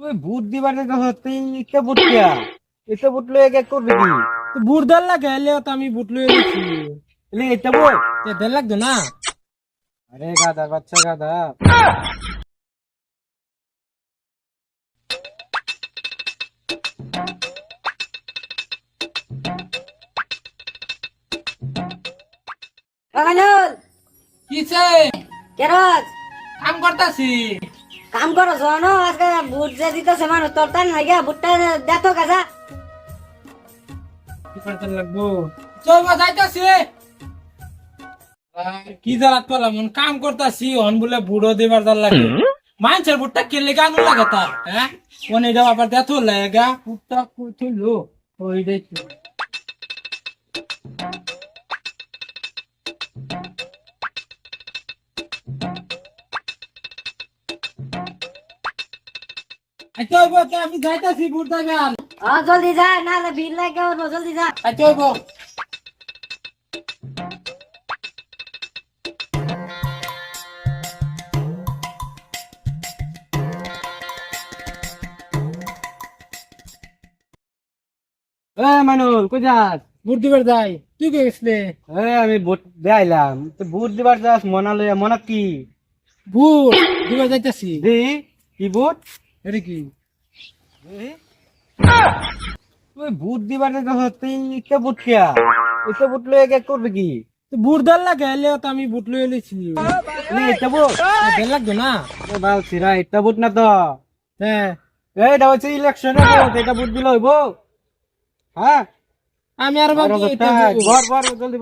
তুই ভূত দিবার তুই ইটা ভূত কিয়া এটা ভূত লয়ে গে করবি কি তো বুট দেড় লাগে এলে তো আমি বুট লয়ে গেছি এলে এটা ভূত তে লাগতো না? আরে গাদা বাচ্চা গাদা কাকানুল কিছে কেরজ কাম করতাছি কাম করো শোনো আজকে বুট যে দিতেছে মানুষ তোর তাই নাই গিয়া বুটটা দেখো কাজা কি করতে লাগবো? চল বা যাইতাছি। কি জ্বালাত পেলাম মন কাম করতাছি হন বলে বুড়ো দেবার জাল লাগে মানুষের বুটটা কেলে গান লাগে তার হ্যাঁ? কোন এটা আবার দেখো লাগা বুটটা কুঠিলো ওই দেখি আমি যাইতাছি বুট দেবেন হ্যাঁ জলদি যা নাহলে ভিড় লাগে জলদি যা। আচ্ছা এ মানুল কই যাস? বুট দিবার যাই। তুই কে গেছলে? এ আমি ভূত দেখাইলাম তো ভূত দিবার যাস মনা লইয়া মনাত কি? বুট দিবার যাইতাছি। দি কি ভূত এটা কি? ভূত দিবার তুই ইটা কিয়া? ভূত লয়ে করবি কি? তো বুট দেড় লাগে এলে তো আমি বুট লয়ে লাগতো না? এ বাল সিরা এটা ভূত না তো। হ্যাঁ হচ্ছে ইলেকশনে ভোট এটা ভোট দিলে হইব। হ্যাঁ? আমি আর ভাবছি এটা। বর বর জলদি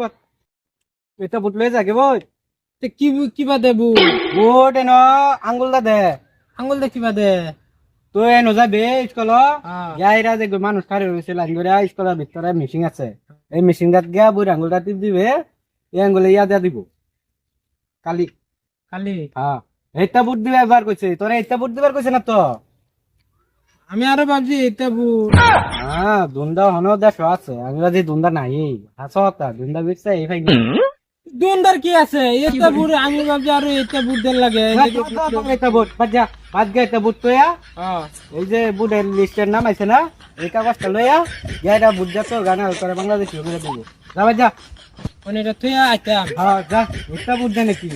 এটা ভোট লয়ে যাকে বই তো কি কিবা দেবো ভোট এন আঙ্গুল দা দে। আঙুল দে কিবা দে তো এন যাবে স্কুল? হ্যাঁ। যে মানুষ খারে রয়েছে লাইন ধরে স্কুলের ভিতরে মেশিন আছে। এই মেশিন গাত গিয়া আঙ্গুলটা টিপ দিবে এই আঙ্গুলে ইয়া দিয়া দিব। কালি। খালি হ্যাঁ এইটা ভোট দিবে এবার কইছে তোরা এইটা ভোট দিবার কইছে না তো আমি আরও ভাবছি এটা বুট। হ্যাঁ দুন্দা হনো দেশ আছে। যে দুন্দা নাই হাসতা দুন্দা বিকছে এই ফাইন দুন্দার কি আছে? এটা বুড় আমি ভাবছি আরও এটা বুদ্ধের লাগে। এটা বুট বাজা বাদ গা এটা বুট তোয়া এই যে বুটের লিস্টের নাম আছে না? এই কাগজটা লইয়া যা এটা বুট যা তো গানা করে বাংলাদেশ দেবো যা বাজা ওনে এটা তুই আইতাম। হ্যাঁ যা এটা বুট জানে কি